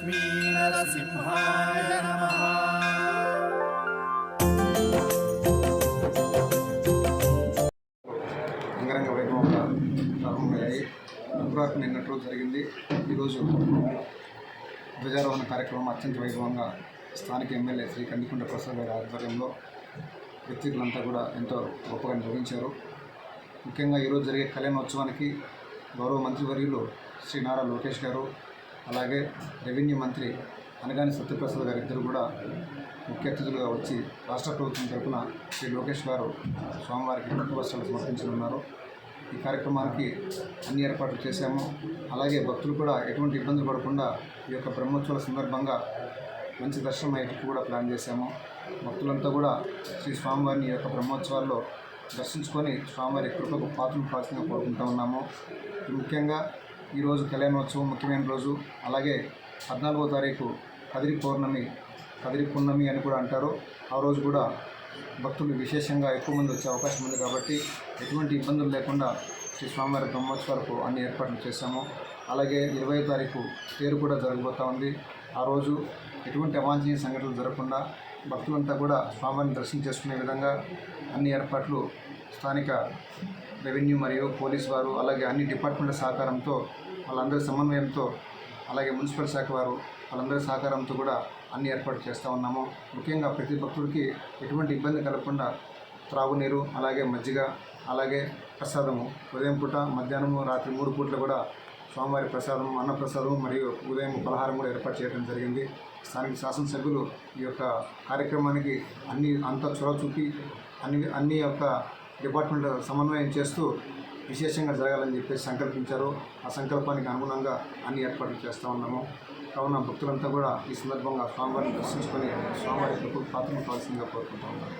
లక్ష్మీనరసింహాయ నమ. అంగరంగ వైభవంగా ప్రారంభమయ్యాయి. శుక్రవారం నిన్నటి రోజు జరిగింది. ఈరోజు ధ్వజారోహణ కార్యక్రమం అత్యంత వైభవంగా స్థానిక ఎమ్మెల్యే శ్రీ కందికుంట ప్రసాద్ గారి ఆధ్వర్యంలో వ్యక్తులంతా కూడా ఎంతో గొప్పగా నిర్వహించారు. ముఖ్యంగా ఈరోజు జరిగే కళ్యాణోత్సవానికి గౌరవ మంత్రివర్యులు శ్రీ నారా లోకేష్ గారు అలాగే రెవెన్యూ మంత్రి అనగాని సత్యప్రసాద్ గారు ఇద్దరు కూడా ముఖ్య అతిథులుగా వచ్చి రాష్ట్ర ప్రభుత్వం తరపున శ్రీ లోకేష్ గారు స్వామివారికి పట్టు వస్త్రాలు సమర్పించనున్నారు. ఈ కార్యక్రమానికి అన్ని ఏర్పాట్లు చేశాము. అలాగే భక్తులు కూడా ఎటువంటి ఇబ్బందులు పడకుండా ఈ యొక్క బ్రహ్మోత్సవాల సందర్భంగా మంచి దర్శనం అయ్యేటట్టు కూడా ప్లాన్ చేశాము. భక్తులంతా కూడా శ్రీ స్వామివారిని ఈ యొక్క బ్రహ్మోత్సవాల్లో దర్శించుకొని స్వామివారి కృపకు పాత్రలు ప్రాచీనంగా కోరుకుంటా ఉన్నాము. ముఖ్యంగా ఈరోజు కళ్యాణోత్సవం ముఖ్యమైన రోజు. అలాగే పద్నాలుగో తారీఖు కదిరి పౌర్ణమి కదిరి పున్నమి అని కూడా అంటారు. ఆ రోజు కూడా భక్తులు విశేషంగా ఎక్కువ మంది వచ్చే అవకాశం ఉంది కాబట్టి ఎటువంటి ఇబ్బందులు లేకుండా శ్రీ స్వామివారి బ్రహ్మోత్సవాలకు అన్ని ఏర్పాట్లు చేశాము. అలాగే ఇరవై తారీఖు తేరు కూడా జరగబోతూ ఉంది. ఆ రోజు ఎటువంటి అవాంఛనీయ సంఘటనలు జరగకుండా భక్తులంతా కూడా స్వామివారిని దర్శనం చేసుకునే విధంగా అన్ని ఏర్పాట్లు స్థానిక రెవెన్యూ మరియు పోలీస్ వారు అలాగే అన్ని డిపార్ట్మెంట్ల సహకారంతో వాళ్ళందరి సమన్వయంతో అలాగే మున్సిపల్ శాఖ వారు వాళ్ళందరి సహకారంతో కూడా అన్ని ఏర్పాటు చేస్తూ ఉన్నాము. ముఖ్యంగా ప్రతి భక్తుడికి ఎటువంటి ఇబ్బంది కలగకుండా త్రాగునీరు అలాగే మజ్జిగ అలాగే ప్రసాదము. ఉదయం పూట మధ్యాహ్నము రాత్రి మూడు పూటలు కూడా స్వామివారి ప్రసాదం అన్నప్రసాదం మరియు ఉదయం పలహారం కూడా ఏర్పాటు చేయడం జరిగింది. స్థానిక శాసనసభ్యులు ఈ యొక్క కార్యక్రమానికి అన్ని అంత చొరవ చూపి అన్ని అన్ని యొక్క డిపార్ట్మెంట్ సమన్వయం చేస్తూ విశేషంగా జరగాలని చెప్పేసి సంకల్పించారు. ఆ సంకల్పానికి అనుగుణంగా అన్ని ఏర్పాట్లు చేస్తూ ఉన్నాము. కావున భక్తులంతా కూడా ఈ సందర్భంగా స్వామివారిని దర్శించుకొని స్వామివారి కృపకు పాత్రను కావాల్సిందిగా కోరుకుంటూ ఉన్నాను.